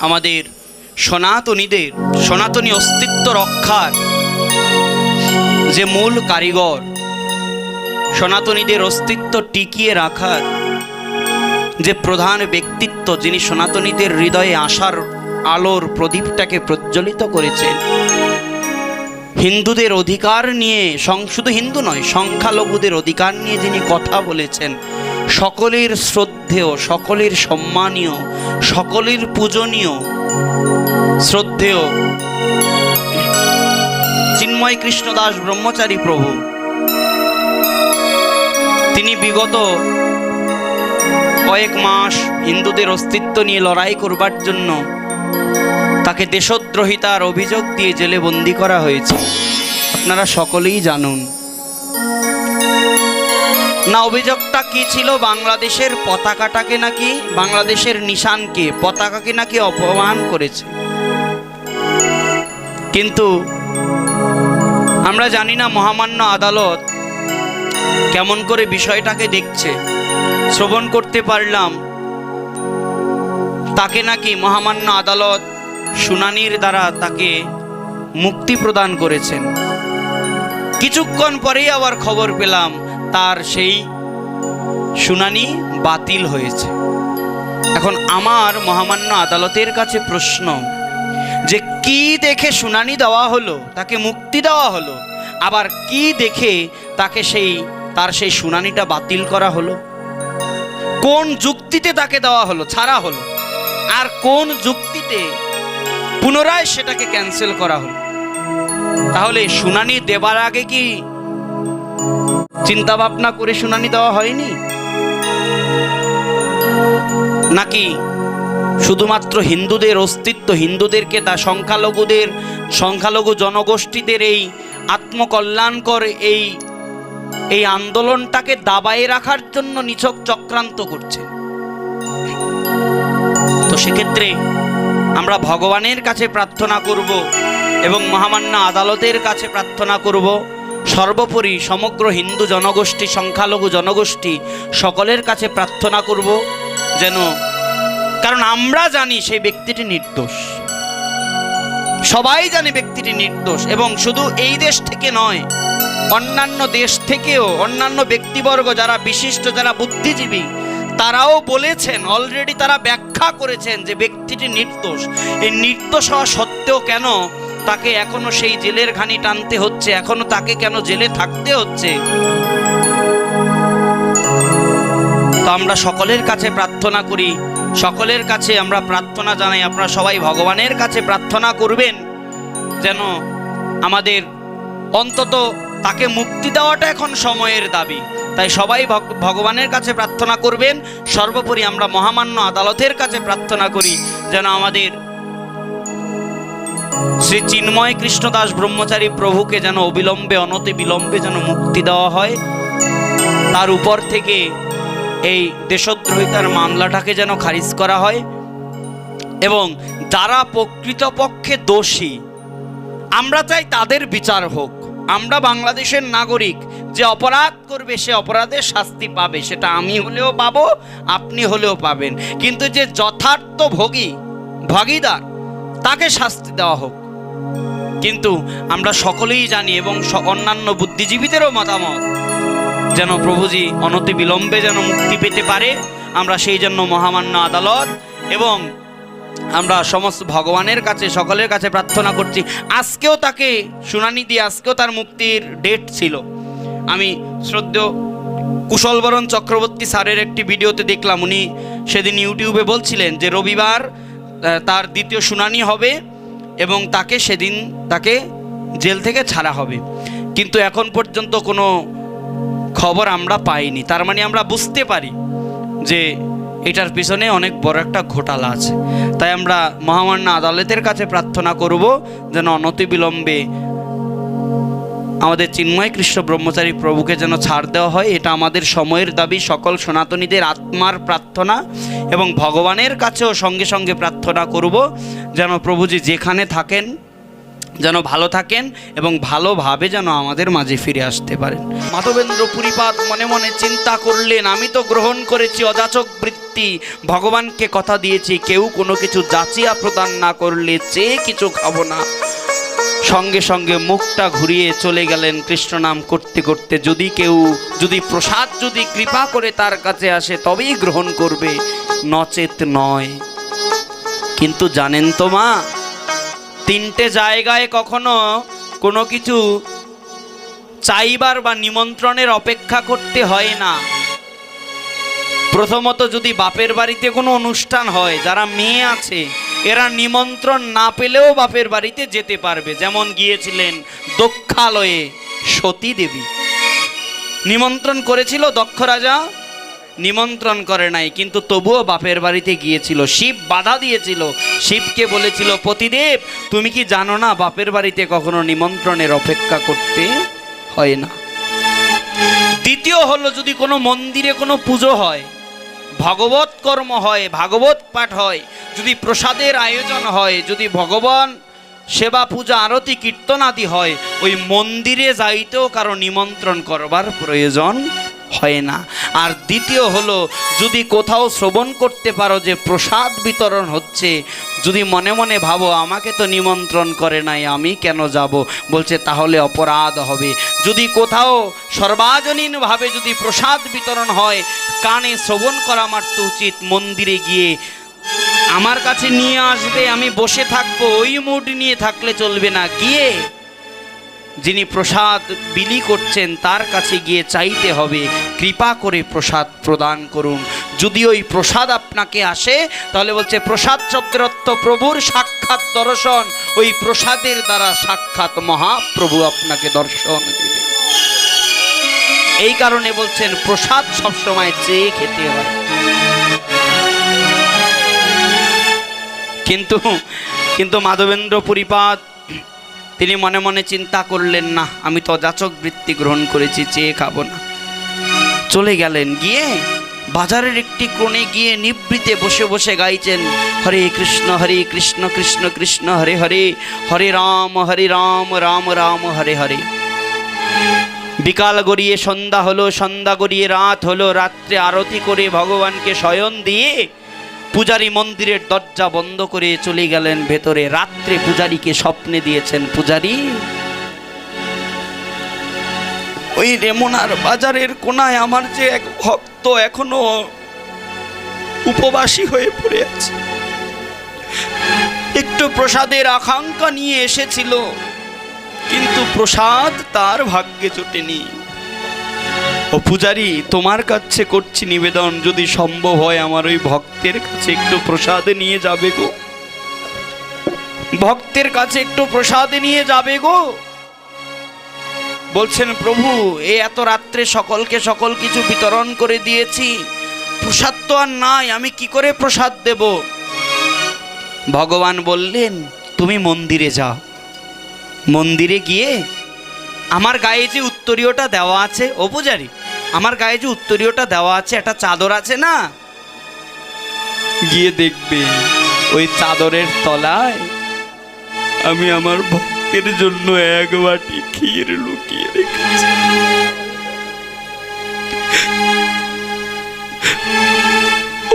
আমাদের সনাতনীদের, সনাতনী অস্তিত্ব রক্ষার যে মূল কারিগর, সনাতনীদের অস্তিত্ব টিকিয়ে রাখার যে প্রধান ব্যক্তিত্ব যিনি সনাতনীদের হৃদয়ে আসার আলোর প্রদীপটাকে প্রজ্বলিত করেছেন, হিন্দুদের অধিকার নিয়ে শুধু হিন্দু নয়, সংখ্যালঘুদের অধিকার নিয়ে যিনি কথা বলেছেন সকলের শ্রদ্ধেয়, সকলের সম্মানীয়, সকলের পূজনীয়, শ্রদ্ধেয় চিন্ময় কৃষ্ণদাস ব্রহ্মচারী প্রভু। তিনি বিগত কয়েক মাস হিন্দুদের অস্তিত্ব নিয়ে লড়াই করবার জন্য তাকে দেশদ্রোহিতার অভিযোগ দিয়ে জেলে বন্দি করা হয়েছে। আপনারা সকলেই জানুন। না, অভিযোগটা কি ছিল? বাংলাদেশের পতাকাটাকে নাকি, বাংলাদেশের নিশানকে, পতাকাকে নাকি অপমান করেছে। কিন্তু আমরা জানি না মহামান্য আদালত কেমন করে বিষয়টাকে দেখছে, শ্রবণ করতে পারলাম, তাকে নাকি মহামান্য আদালত শুনানির দ্বারা তাকে মুক্তি প্রদান করেছেন। কিছুক্ষণ পরেই আবার খবর পেলাম তার সেই শুনানি বাতিল হয়েছে। এখন আমার মহামান্য আদালতের কাছে প্রশ্ন, যে কি দেখে শুনানি দেওয়া হলো, তাকে মুক্তি দেওয়া হলো, আবার কি দেখে তাকে সেই, তার সেই শুনানিটা বাতিল করা হলো? কোন যুক্তিতে তাকে দেওয়া হলো, ছাড়া হলো? আর কোন যুক্তিতে পুনরায় সেটাকে ক্যান্সেল করা হলো? তাহলে শুনানি দেবার আগে কি চিন্তা ভাবনা করে শুনানি দেওয়া হয়নি? নাকি শুধুমাত্র হিন্দুদের অস্তিত্ব, হিন্দুদেরকে তা সংখ্যালঘুদের, সংখ্যালঘু জনগোষ্ঠীদের এই আত্মকল্যাণকর এই এই আন্দোলনটাকে দাবায়ে রাখার জন্য নিছক চক্রান্ত করছে। তো সেক্ষেত্রে আমরা ভগবানের কাছে প্রার্থনা করব এবং মহামান্য আদালতের কাছে প্রার্থনা করব। সর্বোপরি সমগ্র হিন্দু জনগোষ্ঠী, সংখ্যালঘু জনগোষ্ঠী সকলের কাছে প্রার্থনা করব যেন, কারণ আমরা জানি সেই ব্যক্তিটি নির্দোষ। সবাই জানে ব্যক্তিটি নির্দোষ এবং শুধু এই দেশ থেকে নয়, অন্যান্য দেশ থেকেও অন্যান্য ব্যক্তিবর্গ যারা বিশিষ্ট, যারা বুদ্ধিজীবী, তারাও বলেছেন অলরেডি তারা ব্যাখ্যা করেছেন যে ব্যক্তিটি নির্দোষ। এই নির্দোষ হওয়া সত্ত্বেও কেন তাকে এখনও সেই জেলের ঘানি টানতে হচ্ছে, এখনও তাকে কেন জেলে থাকতে হচ্ছে? তো আমরা সকলের কাছে প্রার্থনা করি, সকলের কাছে আমরা প্রার্থনা জানাই, আপনারা সবাই ভগবানের কাছে প্রার্থনা করবেন যেন আমাদের অন্তত তাকে মুক্তি দেওয়াটা এখন সময়ের দাবি। তাই সবাই ভগ- ভগবানের কাছে প্রার্থনা করবেন, সর্বোপরি আমরা মহামান্য আদালতের কাছে প্রার্থনা করি যেন আমাদের শ্রী চিন্ময় কৃষ্ণদাস ব্রহ্মচারী প্রভুকে যেন অবিলম্বে, অনতি বিলম্বে যেন মুক্তি দেওয়া হয়, তার উপর থেকে এই দেশদ্রোহিতার মামলাটাকে যেন খারিজ করা হয় এবং যারা প্রকৃতপক্ষে দোষী, আমরা চাই তাদের বিচার হোক। আমরা বাংলাদেশের নাগরিক, যে অপরাধ করবে সে অপরাধের শাস্তি পাবে, সেটা আমি হলেও পাবো, আপনি হলেও পাবেন। কিন্তু যে যথার্থ ভোগী, ভাগিদার তাকে শাস্তি দেওয়া হোক। কিন্তু আমরা সকলেই জানি এবং অন্যান্য বুদ্ধিজীবীদেরও মতামত, যেন প্রভুজি অনতি বিলম্বে যেন মুক্তি পেতে পারে, আমরা সেই জন্য মহামান্য আদালত এবং আমরা সমস্ত ভগবানের কাছে, সকলের কাছে প্রার্থনা করছি। আজকেও তাকে শুনানি দিয়ে আজকেও তার মুক্তির ডেট ছিল। আমি শ্রদ্ধেয় কুশলবরণ চক্রবর্তী স্যারের একটি ভিডিওতে দেখলাম, উনি সেদিন ইউটিউবে বলছিলেন যে রবিবার তার দ্বিতীয় শুনানি হবে এবং তাকে সেদিন তাকে জেল থেকে ছাড়া হবে। কিন্তু এখন পর্যন্ত কোনো খবর আমরা পাইনি। তার মানে আমরা বুঝতে পারি যে এটার পিছনে অনেক বড় একটা ঘোটালা আছে। তাই আমরা মহামান্য আদালতের কাছে প্রার্থনা করব যেন অনতিবিলম্বে আমাদের চিন্ময় কৃষ্ণ ব্রহ্মচারী প্রভুকে যেন ছাড় দেওয়া হয়, এটা আমাদের সময়ের দাবি। সকল সনাতনীদের আত্মার প্রার্থনা এবং ভগবানের কাছেও সঙ্গে সঙ্গে প্রার্থনা করব, যেন প্রভুজি যেখানে থাকেন, যেন ভালো থাকেন এবং ভালোভাবে যেন আমাদের মাঝে ফিরে আসতে পারেন। মাধবেন্দ্র পুরীপাদ মনে মনে চিন্তা করলেন, আমি তো গ্রহণ করেছি অযাচক বৃত্তি, ভগবানকে কথা দিয়েছি, কেউ কোনো কিছু যাচিয়া প্রদান না করলে চেয়ে কিছু খাব না। সঙ্গে সঙ্গে মুখটা ঘুরিয়ে চলে গেলেন কৃষ্ণ নাম করতে করতে। যদি কেউ, যদি প্রসাদ, যদি কৃপা করে তার কাছে আসে, তবেই গ্রহণ করবে। নচেত নয়। কিন্তু জানেন তো মা, তিনটে জায়গায় কখনো কোনো কিছু চাইবার বা নিমন্ত্রণের অপেক্ষা করতে হয় না। প্রথমত যদি বাপের বাড়িতে কোনো অনুষ্ঠান হয়, যারা মেয়ে আছে, এরা নিমন্ত্রণ না পেলেও বাপের বাড়িতে যেতে পারবে। যেমন গিয়েছিলেন দক্ষালয়ে সতী দেবী। নিমন্ত্রণ করেছিল দক্ষ রাজা, নিমন্ত্রণ করে নাই, কিন্তু তবুও বাপের বাড়িতে গিয়েছিল। শিব বাধা দিয়েছিল। শিবকে বলেছিল, পতিদেব, তুমি কি জানো না বাপের বাড়িতে কখনো নিমন্ত্রণের অপেক্ষা করতে হয় না? দ্বিতীয় হলো, যদি কোনো মন্দিরে কোনো পুজো হয় ভগবত কর্ম হয়, ভাগবত পাঠ হয়, যদি প্রসাদের আয়োজন হয়, যদি ভগবান সেবা পূজা, আরতি, কীর্তন আদি হয়, ওই মন্দিরে যাইতেও কারও নিমন্ত্রণ করবার প্রয়োজন হয় না। আর দ্বিতীয় হলো, যদি কোথাও শ্রবণ করতে পারো যে প্রসাদ বিতরণ হচ্ছে, যদি মনে মনে ভাবো, আমাকে তো নিমন্ত্রণ করে নাই, আমি কেন যাব? বলছে, তাহলে অপরাধ হবে। যদি কোথাও সর্বাজনীনভাবে যদি প্রসাদ বিতরণ হয়, কানে শ্রবণ করা মাত্র উচিত, মন্দিরে গিয়ে। আমার কাছে নিয়ে আসবে, আমি বসে থাকব, ওই মুড নিয়ে থাকলে চলবে না। গিয়ে যিনি প্রসাদ বিলি করছেন, তার কাছে গিয়ে চাইতে হবে, কৃপা করে প্রসাদ প্রদান করুন। যদি ওই প্রসাদ আপনাকে আসে, তাহলে বলছে, প্রসাদ চক্রত্ব প্রভুর সাক্ষাৎ দর্শন। ওই প্রসাদের দ্বারা সাক্ষাৎ মহাপ্রভু আপনাকে দর্শন দেবে। এই কারণে বলছেন, প্রসাদ সবসময় চেয়ে খেতে হয়। কিন্তু কিন্তু মাধবেন্দ্র পরিপাত তিনি মনে মনে চিন্তা করলেন না আমি তো যাচক বৃত্তি গ্রহণ করেছি, চেয়ে খাব না। চলে গেলেন, গিয়ে বাজারের একটি কোণে গিয়ে নিবৃতে বসে বসে গাইছেন, হরে কৃষ্ণ হরে কৃষ্ণ কৃষ্ণ কৃষ্ণ, হরে হরে হরে রাম হরে রাম রাম রাম, হরে হরে। বিকাল গড়িয়ে সন্ধ্যা হলো, সন্ধ্যা গড়িয়ে রাত হলো, রাত্রে আরতি করে ভগবানকে শয়ন দিয়ে পূজারী মন্দিরের দরজা বন্ধ করে চলে গেলেন ভেতরে। রাত্রে পূজারীকে স্বপ্নে দিয়েছেন পূজারী। ওই রেমনার বাজারের কোনায় আমার যে এক ভক্ত এখনও উপবাসী হয়ে পড়ে আছে। একটু প্রসাদের আকাঙ্ক্ষা নিয়ে এসেছিল, কিন্তু প্রসাদ তার ভাগ্যে জোটেনি। ও পূজারি, তোমার কাছে করছি নিবেদন। যদি সম্ভব হয় আমার ওই ভক্তের কাছে একটু প্রসাদে নিয়ে যাবে গো। ভক্তের কাছে একটু প্রসাদে নিয়ে যাবে গো। বলছেন, প্রভু, এ এত রাত্রে সকলকে সকল কিছু বিতরণ করে দিয়েছি। প্রসাদ তো আর নাই, আমি কি করে প্রসাদ দেব? ভগবান বললেন, তুমি মন্দিরে যাও। মন্দিরে গিয়ে আমার গায়ে যে উত্তরীয়টা দেওয়া আছে, ও আমার গায়ে যে উত্তরীয়টা দেওয়া আছে, একটা চাদর আছে না? গিয়ে দেখবে, ওই চাদরের তলায় আমি আমার ভক্তের জন্য এক বাটি ক্ষীর লুকিয়ে রেখেছি।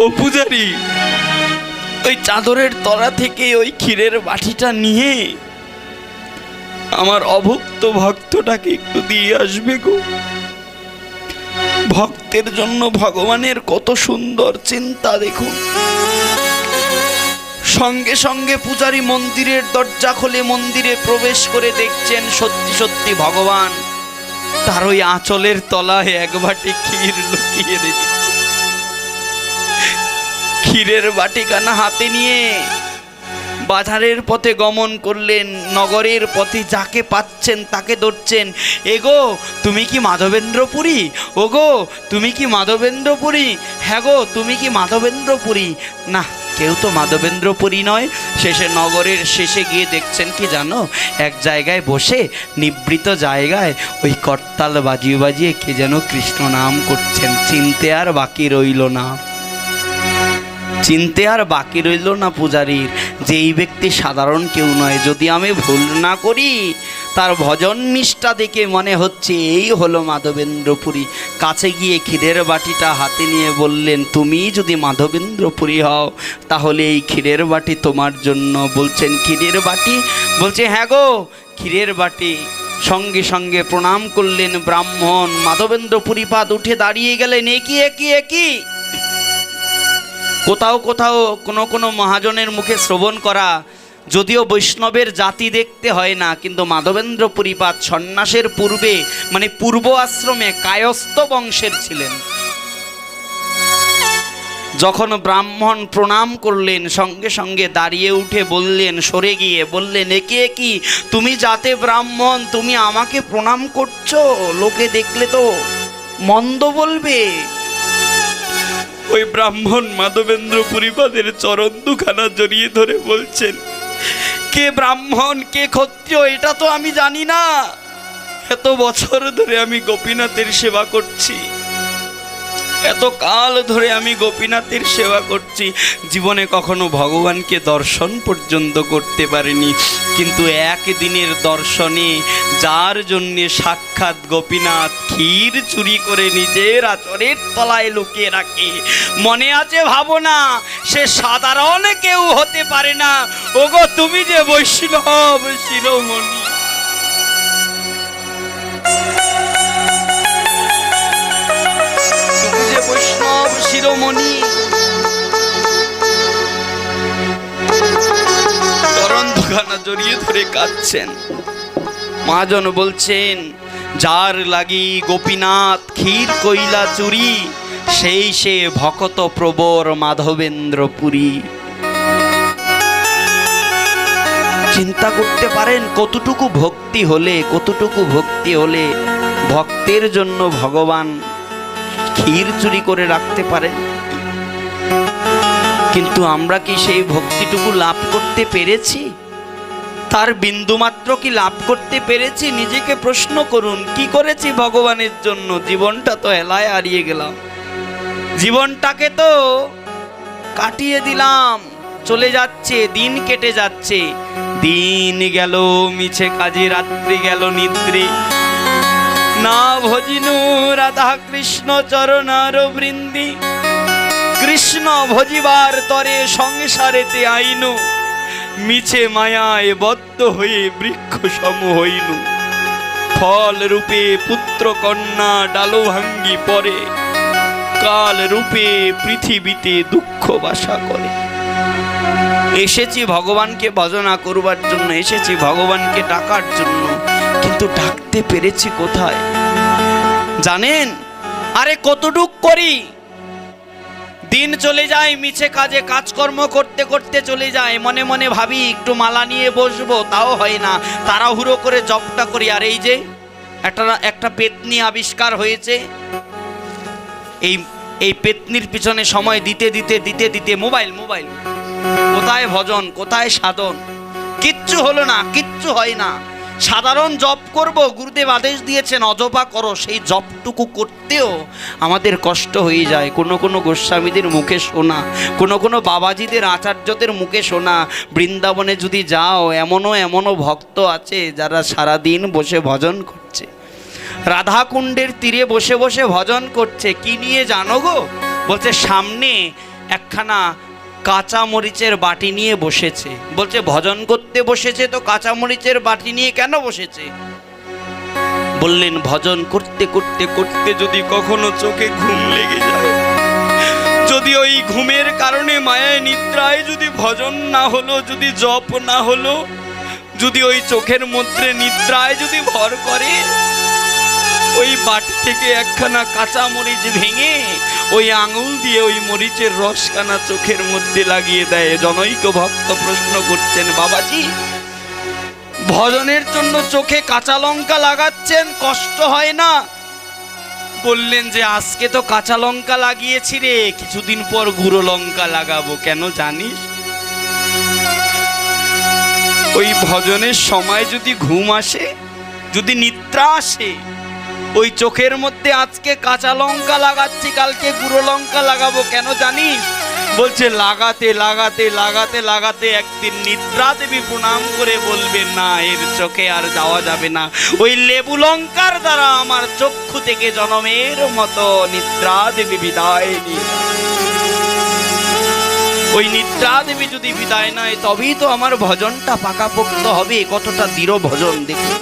ও পূজারি, ওই চাদরের তলা থেকে ওই ক্ষীরের বাটিটা নিয়ে আমার অভুক্ত ভক্তটাকে একটু দিয়ে আসবে গো। ভক্তের জন্য ভগবানের কত সুন্দর চিন্তা দেখুন। সঙ্গে সঙ্গে পূজারী মন্দিরের দরজা খুলে মন্দিরে প্রবেশ করে দেখছেন সত্যি সত্যি ভগবান। তার ওই আঁচলের তলায় এক বাটি ক্ষীর লুকিয়ে রেখেছে। ক্ষীরের বাটিখানা হাতে নিয়ে বাজারের পথে গমন করলেন, নগরের পথে যাকে পাচ্ছেন তাকে ধরছেন। এগো, তুমি কি মাধবেন্দ্রপুরী? ওগো, তুমি কি মাধবেন্দ্রপুরী? হ্যাঁ গো, তুমি কি মাধবেন্দ্রপুরী? না, কেউ তো মাধবেন্দ্রপুরী নয়। শেষে নগরের শেষে গিয়ে দেখছেন কি জানো? এক জায়গায় বসে নিবৃত জায়গায় ওই করতাল বাজিয়ে বাজিয়ে কে যেন কৃষ্ণ নাম করছেন। চিনতে আর বাকি রইল না। চিনতে আর বাকি রইল না পূজারীর, যে এই ব্যক্তি সাধারণ কেউ নয়। যদি আমি ভুল না করি, তার ভজন নিষ্ঠা দেখে মনে হচ্ছে এই হলো মাধবেন্দ্রপুরী। কাছে গিয়ে ক্ষীরের বাটিটা হাতে নিয়ে বললেন, তুমি যদি মাধবেন্দ্রপুরী হও, তাহলে এই ক্ষীরের বাটি তোমার জন্য। বলছেন, ক্ষীরের বাটি? বলছে হ্যাঁ গো। ক্ষীরের বাটি সঙ্গে সঙ্গে প্রণাম করলেন ব্রাহ্মণ। মাধবেন্দ্রপুরী পাদ উঠে দাঁড়িয়ে গেলেন একই একই একই কোথাও কোথাও কোনো কোনো মহাজনের মুখে শ্রবণ করা, যদিও বৈষ্ণবের জাতি দেখতে হয় না, কিন্তু মাধবেন্দ্র পুরীপাত সন্ন্যাসের পূর্বে মানে পূর্ব আশ্রমে কায়স্থ বংশের ছিলেন। যখন ব্রাহ্মণ প্রণাম করলেন, সঙ্গে সঙ্গে দাঁড়িয়ে উঠে বললেন, সরে গিয়ে বললেন একে কি? তুমি যাতে ব্রাহ্মণ, তুমি আমাকে প্রণাম করছ? লোকে দেখলে তো মন্দ বলবে। ওই ব্রাহ্মণ মাধবেন্দ্র পরিবাদের চরণ দুখানা জড়িয়ে ধরে বলছেন, কে ব্রাহ্মণ, কে ক্ষত্রিয়, এটা তো আমি জানি না। এত বছর ধরে আমি গোপীনাথের সেবা করছি। এত কাল ধরে আমি গোপীনাথের সেবা করছি। জীবনে কখনো ভগবানকে দর্শন পর্যন্ত করতে পারিনি। কিন্তু একদিনের দর্শনে যার জন্যে সাক্ষাৎ গোপীনাথ ক্ষীর চুরি করে নিজের আচরের তলায় লুকিয়ে রাখে। মনে আছে ভাবনা, সে সাধারণ কেউ হতে পারে না। ওগো, তুমি যে বৈষ্ণব শিরোমণি। বৈষ্ণব শিরোমণি। দুখানা জড়িয়ে ধরে কাঁদছেন। মহাজন বলছেন, যার লাগি গোপীনাথ ক্ষীর কইলা চুরি, সেই সে ভকত প্রবর মাধবেন্দ্র পুরী চিন্তা করতে পারেন, কতটুকু ভক্তি হলে, কতটুকু ভক্তি হলে ভক্তের জন্য ভগবান ক্ষীর চুরি করে রাখতে পারেন কিন্তু আমরা কি সেই ভক্তিটুকু লাভ করতে পেরেছি? তার বিন্দুমাত্র কি লাভ করতে পেরেছি? নিজেকে প্রশ্ন করুন, কি করেছি ভগবানের জন্য? জীবনটা তো হেলায় হারিয়ে গেলাম। জীবনটাকে তো কাটিয়ে দিলাম। চলে যাচ্ছে, দিন কেটে যাচ্ছে। দিন গেল, মিছে কাজে, রাত্রি গেল, নিদ্রে। না ভজিনু রাধা কৃষ্ণ চরণার বৃন্দি। কৃষ্ণ ভজিবার তরে সংসারেতে আইনু। মিছে মায়ায় বদ্ধ হয়ে বৃক্ষ সম হইনু। ফল রূপে পুত্র কন্যা ডালো ভাঙ্গি পরে। কাল রূপে পৃথিবীতে দুঃখ বাসা করে। এসেছি ভগবানকে ভজনা করবার জন্য, এসেছি ভগবানকে ডাকার জন্য। কিন্তু ডাকতে পেরেছি কোথায়? জানেন? আরে কতটুক করি? দিন চলে যায়, মিছে কাজে, কাজকর্ম করতে করতে চলে যায়। মনে মনে ভাবি, একটু মালা নিয়ে বসবো, তাও হয় না। তাড়াহুড়ো করে জবটা করি। আর এই যে, একটা একটা পেতনি আবিষ্কার হয়েছে। এই এই পেতনির পিছনে সময় দিতে দিতে দিতে দিতে, মোবাইল মোবাইল। কোথায় ভজন, কোথায় সাধন? কিচ্ছু হলো না, কিচ্ছু হয় না। সাধারণ জপ করব, গুরুদেব আদেশ দিয়েছেন, অজপা করো, সেই জপটুকু করতেও আমাদের কষ্ট হয়ে যায়। কোনো কোনো গোস্বামীদের মুখে শোনা, কোনো কোনো বাবাজিদের, আচার্যদের মুখে শোনা, বৃন্দাবনে যদি যাও, এমনও এমনও ভক্ত আছে যারা সারাদিন বসে ভজন করছে। রাধাকুণ্ডের তীরে বসে বসে ভজন করছে, কি নিয়ে জানো গো? বলছে, সামনে একখানা কাঁচা মরিচের বাটি নিয়ে বসেছে। বলছে, ভজন করতে বসেছে তো কাঁচামরিচের বাটি নিয়ে কেন বসেছে? বললেন, ভজন করতে করতে করতে যদি কখনো চোখে ঘুম লেগে যায়, যদি ওই ঘুমের কারণে মায়ায় নিদ্রায় যদি ভজন না হলো, যদি জপ না হলো, যদি ওই চোখের মধ্যে নিদ্রায় যদি ভর করে, ওই বাটি থেকে একখানা কাঁচামরিচ ভেঙে ওই আঙুল দিয়ে ওই মরিচের রসখানা চোখের মধ্যে লাগিয়ে দেয়। জনৈক ভক্ত প্রশ্ন করছেন, বাবাজি, ভজনের জন্য চোখে কাঁচা লঙ্কা লাগাচ্ছেন, কষ্ট হয় না? বললেন যে, আজকে তো কাঁচা লঙ্কা লাগিয়েছি রে, কিছুদিন পর গুঁড়ো লঙ্কা লাগাবো, কেন জানিস? ওই ভজনের সময় যদি ঘুম আসে, যদি নিদ্রা আসে ওই চোখের মধ্যে আজকে কাঁচা লঙ্কা লাগাচ্ছি, কালকে গুঁড়ো লঙ্কা লাগাবো, কেন জানিস? বলছে, লাগাতে লাগাতে লাগাতে লাগাতে একদিন নিদ্রা দেবী প্রণাম করে বলবেন না, এর চোখে আর যাওয়া যাবে না। ওই লেবু লঙ্কার দ্বারা আমার চক্ষু থেকে জনমের মতো নিদ্রা দেবী বিদায় নিয়ে ওই নিদ্রা দেবী যদি বিদায় নয়, তবেই তো আমার ভজনটা পাকাপোক্ত হবে। কতটা দৃঢ় ভজন দেখি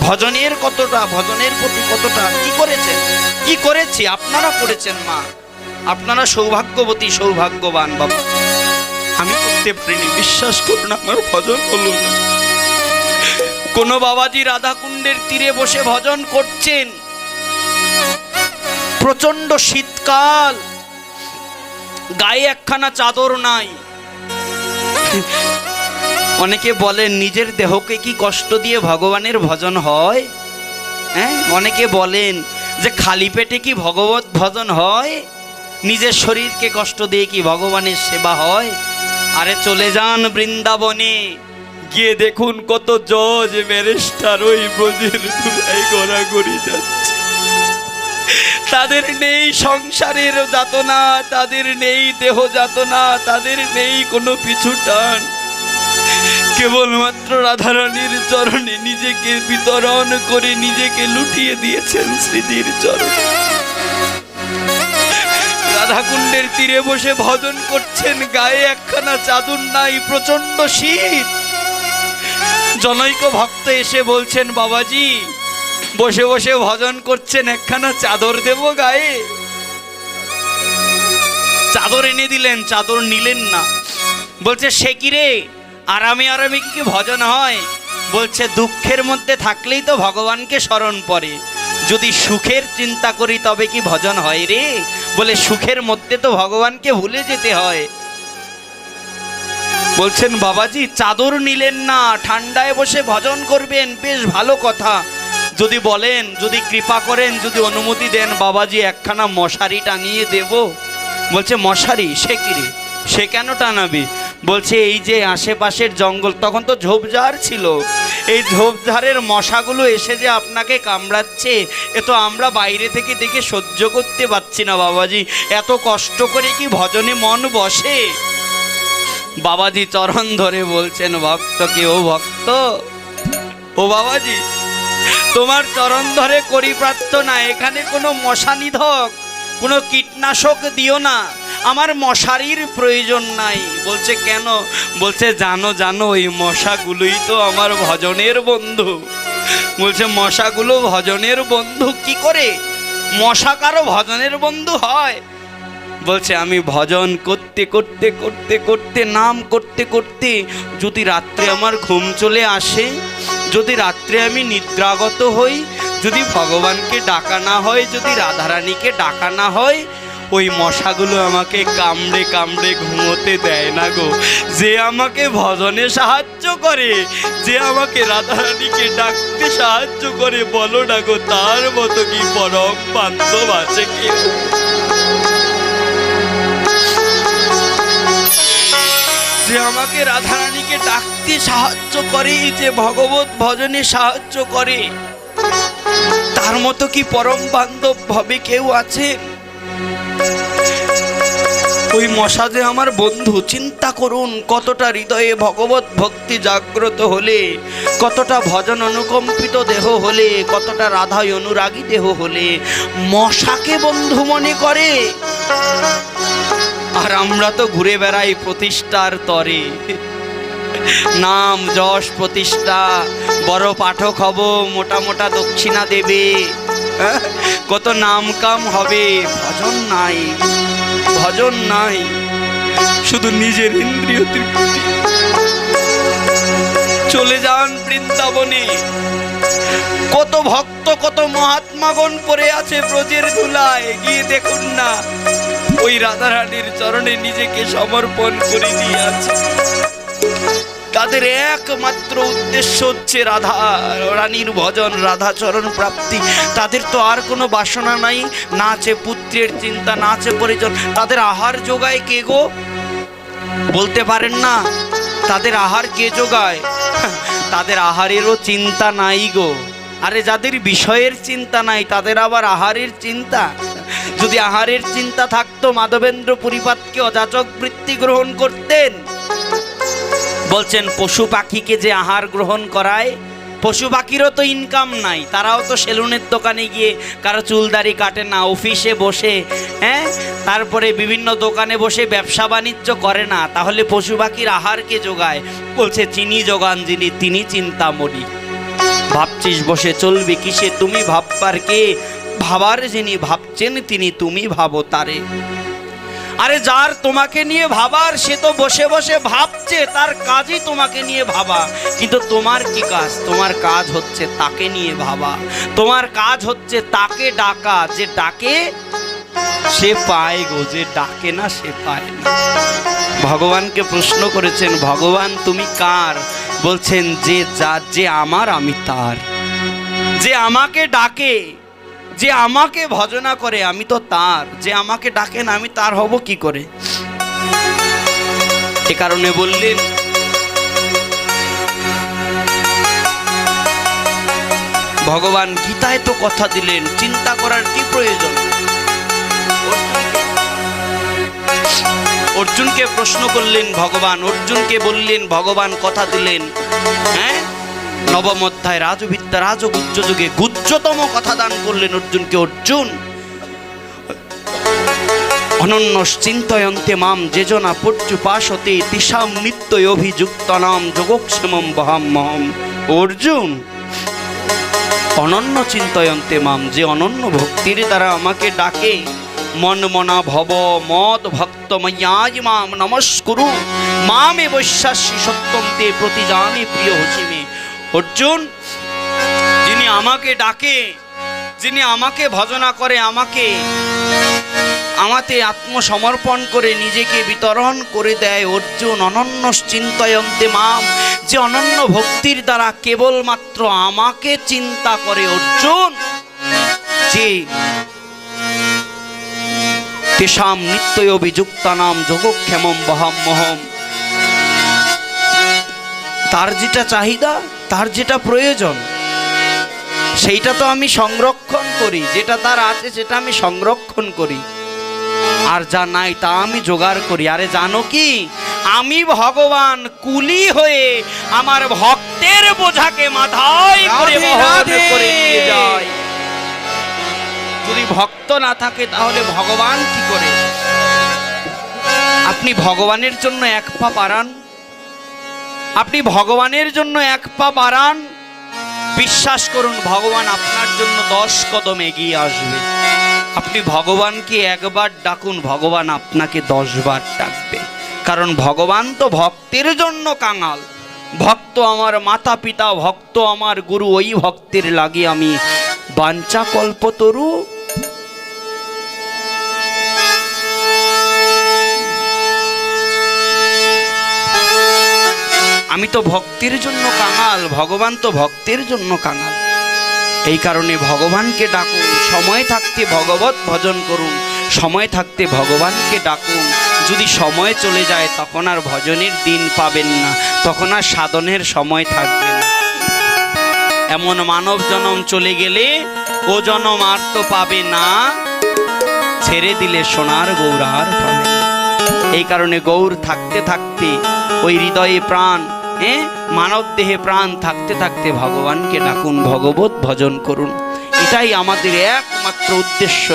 ভজনের কতটা, ভজনের প্রতি কতটা, কি করেছেন? কি করেছি? আপনারা করেছেন, মা। আপনারা সৌভাগ্যবতী, সৌভাগ্যবান বাবা। আমি করতে পারিনি, বিশ্বাস করুন, আমার ভজন হলো না। কোন বাবাজি রাধাকুণ্ডের তীরে বসে ভজন করছেন। প্রচণ্ড শীতকাল। গায়ে একখানা চাদর নাই। অনেকে বলেন নিজের দেহকে কি কষ্ট দিয়ে ভগবানের ভজন হয়? হ্যাঁ? অনেকে বলেন যে, খালি পেটে কি ভগবত ভজন হয়? নিজের শরীরকে কষ্ট দিয়ে কি ভগবানের সেবা হয়? আরে চলে যান বৃন্দাবনে, গিয়ে দেখুন কত জজ, ব্যারিস্টার ওই ধুলাই গড়াগড়ি যাচ্ছে। তাদের নেই সংসারের যাতনা, তাদের নেই দেহ যাতনা, তাদের নেই কোনো পিছু টান। কেবলমাত্র রাধারানীর চরণে নিজেকে বিতরণ করে নিজেকে লুটিয়ে দিয়েছেন স্মৃতির চরণে। রাধাকুণ্ডের তীরে বসে ভজন করছেন, গায়ে একখানা চাদর নাই প্রচণ্ড শীত। জনৈক ভক্ত এসে বলছেন, বাবাজি বসে বসে ভজন করছেন, একখানা চাদর দেব গায়ে। চাদর এনে দিলেন, চাদর নিলেন না। বলছে, সে কি রে? আরামে আরামে কি কি ভজন হয়? বলছে, দুঃখের মধ্যে থাকলেই তো ভগবানকে স্মরণ পড়ে। যদি সুখের চিন্তা করি, তবে কি ভজন হয় রে? বলে, সুখের মধ্যে তো ভগবানকে ভুলে যেতে হয়। বলছেন, বাবাজি, চাদর নিলেন না। ঠান্ডায় বসে ভজন করবেন, বেশ ভালো কথা। যদি বলেন, যদি কৃপা করেন, যদি অনুমতি দেন, বাবাজি একখানা মশারি টাঙিয়ে দেব। বলছে, মশারি? সে কি রে? সে কেন টানাবি? বলছে, এই যে আশেপাশের জঙ্গল, তখন তো ঝোপঝাড় ছিল। এই ঝোপঝাড়ের মশাগুলো এসে যে আপনাকে কামড়াচ্ছে, এ তো আমরা বাইরে থেকে দেখে সহ্য করতে পারছি না, বাবাজি। এত কষ্ট করে কি ভজনে মন বসে? বাবাজি চরণ ধরে বলছেন ভক্তকে ও ভক্ত? ও বাবাজি তোমার চরণ ধরে করি প্রার্থনা, এখানে কোনো মশা নিধক, কোনো কীটনাশক দিও না। আমার মশারির প্রয়োজন নাই। বলছে, কেন? বলছে, জানো জানো, ওই মশাগুলোই তো আমার ভজনের বন্ধু। বলছে, মশাগুলো ভজনের বন্ধু কি করে? মশা কারও ভজনের বন্ধু হয়? বলছে, আমি ভজন করতে করতে করতে করতে, নাম করতে করতে যদি রাত্রে আমার ঘুম চলে আসে যদি রাত্রে আমি নিদ্রাগত হই, যদি ভগবানকে ডাকা না হয়, যদি রাধারানীকে ডাকা না হয়, ওই মশাগুলো আমাকে কামড়ে কামড়ে ঘুমোতে দেয় না গো। যে আমাকে ভজনে সাহায্য করে, যে আমাকে রাধারানীকে ডাকতে সাহায্য করে, বলো না গো, তার মতো কি পরম বান্ধব আছে কেউ? যে আমাকে রাধারানীকে ডাকতে সাহায্য করে, যে ভগবত ভজনে সাহায্য করে, তার মতো কি পরম বান্ধব ভাবে কেউ আছে? ওই মশা যে আমার বন্ধু, চিন্তা করুন কতটা হৃদয়ে ভগবত ভক্তি জাগ্রত হলে, কতটা ভজন অনুকম্পিত দেহ হলে, কতটা রাধায় অনুরাগী দেহ হলে। মশাকে বন্ধু মনে করে। আর আমরা তো ঘুরে বেড়াই প্রতিষ্ঠার তরে। নাম, যশ প্রতিষ্ঠা, বড় পাঠক হব, মোটা মোটা দক্ষিণা দেবে? কত নাম কাম হবে, ভজন নাই ভজন নাই, শুধু নিজের ইন্দ্রিয় তৃপ্তি। চলে যান বৃন্দাবনে। কত ভক্ত, কত মহাত্মাগণ পড়ে আছে ব্রজের ধুলায়, গিয়ে দেখুন না ওই রাধারানীর চরণে নিজেকে সমর্পণ করে দিয়ে আছে তাদের একমাত্র উদ্দেশ্য হচ্ছে রাধা রানীর ভজন, রাধা চরণ প্রাপ্তি। তাদের তো আর কোনো বাসনা নাই, না আছে পুত্রের চিন্তা, না আছে পরিজন। তাদের আহার যোগায় কে গো? বলতে পারেন না, তাদের আহার কে যোগায়? তাদের আহারেরও চিন্তা নাই গো। আরে যাদের বিষয়ের চিন্তা নাই, তাদের আবার আহারের চিন্তা? যদি আহারের চিন্তা থাকতো, মাধবেন্দ্র পরিপাতকে অযাচক বৃত্তি গ্রহণ করতেন। বলছেন, পশু পাখিকে যে আহার গ্রহণ করায়, পশু পাখিরও তো ইনকাম নাই, তারাও তো সেলুনের দোকানে গিয়ে কারও চুলদারি কাটে না, অফিসে বসে হ্যাঁ? তারপরে বিভিন্ন দোকানে বসে ব্যবসা বাণিজ্য করে না, তাহলে পশু পাখির আহারকে যোগায় বলছে, চিনি যোগান যিনি, তিনি চিন্তামণি। ভাবছিস বসে চলবে কিসে, তুমি ভাববার কে? ভাবার যিনি ভাবছেন, তিনি তুমি ভাবো তারে। আরে যার তোমাকে নিয়ে ভাবার, সে তো বসে বসে ভাবছে, তার কাজই তোমাকে নিয়ে ভাবা। কিন্তু তোমার কি কাজ? তোমার কাজ হচ্ছে তাকে নিয়ে ভাবা। তোমার কাজ হচ্ছে তাকে ডাকা, যে ডাকে, সে পায় গো, যে ডাকে না, সে পায় না। ভগবানকে প্রশ্ন করেছেন, ভগবান, তুমি কার? বলছেন, যে যা যে আমার, আমি তার। যে আমাকে ডাকে যে আমাকে ভজনা করে, আমি তো তার। যে আমাকে ডাকেন আমি তার হব কি করে? এ কারণে বললেন, ভগবান গীতায় তো কথা দিলেন, চিন্তা করার কি প্রয়োজন? অর্জুনকে প্রশ্ন করলেন, ভগবান, অর্জুনকে বললেন, ভগবান কথা দিলেন। হ্যাঁ? নবম অধ্যায় রাজবিদ্যা রাজগুজ্জ যুগে গুজ্জতম কথা দান করলেন অর্জুনকে অর্জুন। অনন্য চিন্তয়ন্তে মাম যেজনা পর্যুপাশতে তিসাম নিত্যই অভিযুক্ত নাম যোগক্ষেমম বহাম মহম অর্জুন, অনন্য চিন্তয়ন্তে মাম যে অনন্য ভক্তির দ্বারা আমাকে ডাকে, মন মনা ভব মদ ভক্ত ময়াজ মাম নমস্কুরু। মামে বৈশ্বাসী সত্যম তে প্রতি জানে প্রিয় হসিমে। অর্জুন, যিনি আমাকে ডাকে, যিনি আমাকে ভজনা করে আমাকে, আমাতে আত্মসমর্পণ করে নিজেকে বিতরণ করে দেয় অর্জুন, অনন্য চিন্তায়ন্তে মাম, যে অনন্য ভক্তির দ্বারা কেবলমাত্র আমাকে চিন্তা করে অর্জুন, যে তেষাম নিত্যই অভিযুক্তানাম যোগক্ষেমম বহাম্মহম। তার যেটা চাহিদা তার যেটা প্রয়োজন সেইটা তো আমি সংরক্ষণ করি যেটা তার আছে সেটা আমি সংরক্ষণ করি। আর যা নাই তা আমি জোগাড় করি। আরে জানো কি? আমি ভগবান কুলি হয়ে আমার ভক্তের বোঝাকে মাথায় করে করে নিয়ে যায় যদি ভক্ত না থাকে তাহলে ভগবান কি করে? আপনি ভগবানের জন্য এক পা বাড়ান। আপনি ভগবানের জন্য এক পা বাড়ান, বিশ্বাস করুন, ভগবান আপনার জন্য দশ কদম এগিয়ে আসবে। আপনি ভগবানকে একবার ডাকুন, ভগবান আপনাকে দশবার ডাকবে। কারণ ভগবান তো ভক্তের জন্য কাঙাল। ভক্ত আমার মাতা পিতা, ভক্ত আমার গুরু, ওই ভক্তের লাগে আমি বাঞ্চা কল্পতরু আমি তো ভক্তির জন্য কাঙাল, ভগবান তো ভক্তের জন্য কাঙাল। এই কারণে ভগবানকে ডাকুন, সময় থাকতে ভগবত ভজন করুন, সময় থাকতে ভগবানকে ডাকুন। যদি সময় চলে যায়, তখন আর ভজনের দিন পাবেন না, তখন আর সাধনের সময় থাকবে না। এমন মানব জনম চলে গেলে, ও জনম আর তো পাবে না। ছেড়ে দিলে সোনার গৌর আর পাবে। এই কারণে গৌর থাকতে থাকতে ওই হৃদয়ে প্রাণ হ্যাঁ মানব দেহে প্রাণ থাকতে থাকতে ভগবানকে ডাকুন, ভগবত ভজন করুন। এটাই আমাদের একমাত্র উদ্দেশ্য।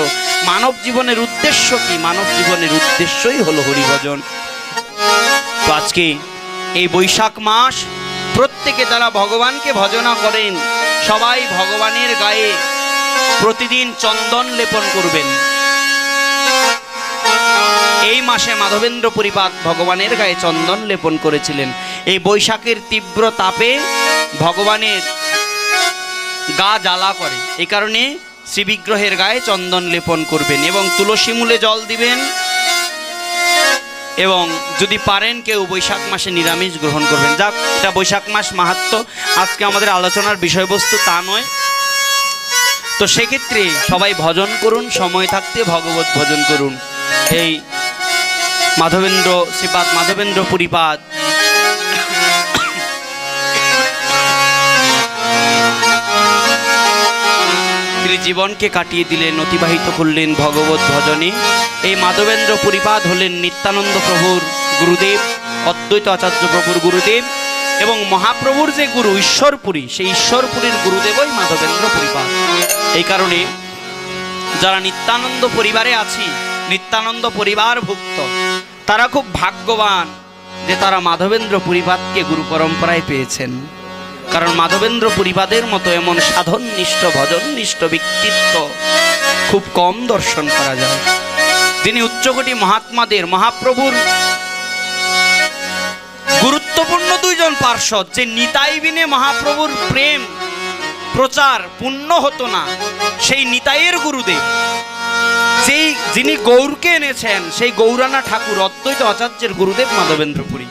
মানব জীবনের উদ্দেশ্য কি? মানব জীবনের উদ্দেশ্যই হলো হরিভজন। তো আজকে এই বৈশাখ মাস, প্রত্যেকে তারা ভগবানকে ভজনা করেন। সবাই ভগবানের গায়ে প্রতিদিন চন্দন লেপন করবেন। এই মাসে মাধবেন্দ্র পরিপাত ভগবানের গায়ে চন্দন লেপন করেছিলেন। এই বৈশাখের তীব্র তাপে ভগবানের গা জ্বালা করে। এই কারণে শ্রীবিগ্রহের গায়ে চন্দন লেপন করবেন এবং তুলসী মূলে জল দিবেন এবং যদি পারেন কেউ বৈশাখ মাসে নিরামিষ গ্রহণ করবেন। যাক, এটা বৈশাখ মাস মাহাত্ম আজকে আমাদের আলোচনার বিষয়বস্তু তা নয়। তো সেক্ষেত্রে সবাই ভজন করুন, সময় থাকতে ভগবত ভজন করুন। এই মাধবেন্দ্র, শ্রীপাদ মাধবেন্দ্র পরিপাদ তিনি জীবনকে কাটিয়ে দিলেন, অতিবাহিত করলেন ভগবত ভজনে। এই মাধবেন্দ্র পরিপাদ হলেন নিত্যানন্দ প্রভুর গুরুদেব, অদ্বৈত আচার্য প্রভুর গুরুদেব এবং মহাপ্রভুর যে গুরু ঈশ্বরপুরী, সেই ঈশ্বরপুরীর গুরুদেবই মাধবেন্দ্র পরিপাদ। এই কারণে যারা নিত্যানন্দ পরিবারে আছি, নিত্যানন্দ পরিবার ভুক্ত তারা খুব ভাগ্যবান যে তারা মাধবেন্দ্র পরিবাদকে গুরু পরম্পরায় পেয়েছেন। কারণ মাধবেন্দ্র পরিবাদের মতো এমন সাধননিষ্ঠ, ভজননিষ্ঠ ব্যক্তিত্ব খুব কম দর্শন করা যায়। তিনি উচ্চকোটি মহাত্মাদের, মহাপ্রভুর গুরুত্বপূর্ণ দুইজন পার্শ্বদ, যে নিতাই বিনে মহাপ্রভুর প্রেম, প্রচার পূর্ণ হতো না, সেই নিতাইয়ের গুরুদেব। সেই যিনি গৌরকে এনেছেন, সেই গৌরানা ঠাকুর, অদ্বৈত আচার্যের গুরুদেব মাধবেন্দ্রপুরী।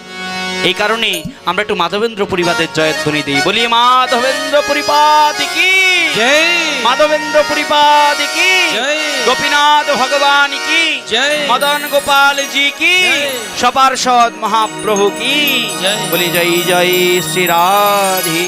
এই কারণে আমরা একটু মাধবেন্দ্র পরিবাদের জয়ধ্বনি দিই বলি মাধবেন্দ্র পরিপাদ কি জয় মাধবেন্দ্র পরিপাদ কি জয়। গোপীনাথ ভগবান কি জয়। মদন গোপাল জি কি। সপার্ষদ মহাপ্রভু কি। বলি জয় জয় শ্রী রাধে